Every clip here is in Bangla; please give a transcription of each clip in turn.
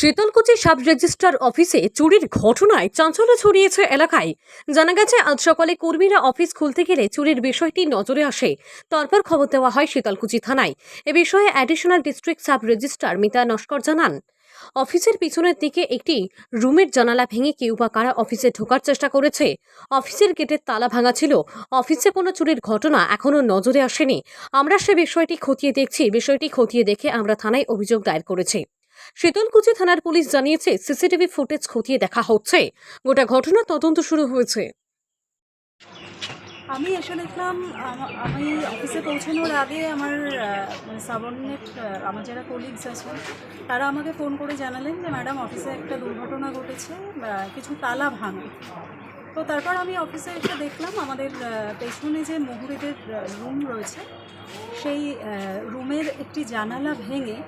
শীতলকুচি সাব রেজিস্ট্রার অফিসে চুরির ঘটনায় চাঞ্চল্য ছড়িয়েছে এলাকায়। জানা গেছে, আজ সকালে কর্মীরা অফিস খুলতে গেলে চুরির বিষয়টি নজরে আসে। তারপর খবর দেওয়া হয় শীতলকুচি থানায়। এ বিষয়ে additional district sub registrar Mita Naskar জানান। অফিসের পিছনের দিকে একটি রুমের জানালা ভেঙে কেউ বা কারা অফিসে ঢোকার চেষ্টা করেছে। অফিসের গেটের তালা ভাঙা ছিল। অফিসে কোনো চুরির ঘটনা এখনও নজরে আসেনি। আমরা সে বিষয়টি খতিয়ে দেখছি। বিষয়টি খতিয়ে দেখে আমরা থানায় অভিযোগ দায়ের করেছি। শীতলকুচি থানার পুলিশ জানিয়েছে, সিসিটিভি ফুটেজ খতিয়ে দেখা হচ্ছে। গোটা ঘটনা তদন্ত শুরু হয়েছে। আমি এসে দেখলাম আমি অফিসে পৌঁছানোর আগে আমার সাবঅর্ডিনেট আমার যারা কলিগস আছেন, তারা আমাকে ফোন করে জানালেন যে ম্যাডাম অফিসে একটা দুর্ঘটনা ঘটেছে কিছু তালা ভাঙা। তো তারপর আমি অফিসে এসে দেখলাম, আমাদের পেছনে যে মুহুরিদের রুম রয়েছে, সেই রুমের একটি জানালা ভেঙে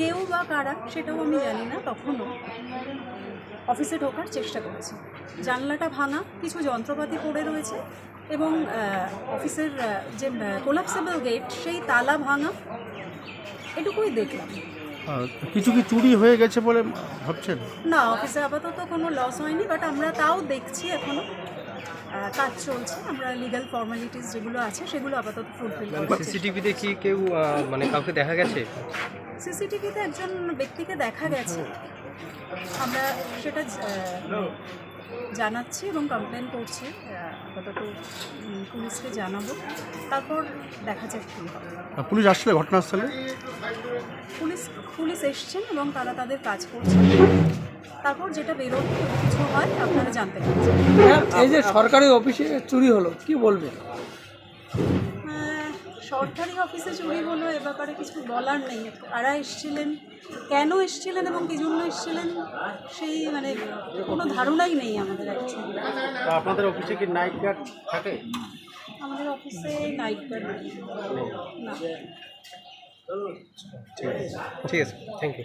কেউ বা কারা সেটাও আমি জানি না তখনও অফিসে ঢোকার চেষ্টা করেছে। জানলাটা ভাঙা কিছু যন্ত্রপাতি পড়ে রয়েছে এবং অফিসের যে কোলাপসেবল গেট সেই তালা ভাঙা এটুকুই দেখলাম। কিছু কি চুরি হয়ে গেছে বলে ভাবছেন? না অফিসে আপাতত কোনো লস হয়নি বাট আমরা তাও দেখছি এখনও কাজ চলছে। আমরা লিগ্যাল ফর্মালিটিস যেগুলো আছে সেগুলো আপাতত ফুলফিল করছি। সিসিটিভিতে কি কেউ মানে কাউকে দেখা গেছে? সিসিটিভিতে একজন ব্যক্তিকে দেখা গেছে। আমরা সেটা জানাচ্ছি এবং কমপ্লেন করছি। আপাতত পুলিশকে জানাব। তারপর দেখা যাক কী হবে পুলিশ আসলে ঘটনাস্থলে? পুলিশ পুলিশ এসছেন এবং তারা তাদের কাজ করছেন। তারপর যেটা বেরোবে কিছু হয় আপনারা জানতে পারছেন। ম্যাম, এই যে সরকারি অফিসে চুরি হলো কি বলবেন? আহ, সরকারি অফিসে চুরি হলো এ ব্যাপারে কিছু বলার নেই। কারা এসছিলেন কেন এসছিলেন এবং কী জন্য এসছিলেন সেই মানে কোনো ধারণাই নেই আমাদের অ্যাকচুয়ালি আপনাদের অফিসে কি নাইট গার্ড থাকে? আমাদের অফিসে নাইট গার্ড না। ঠিক আছে। Thank you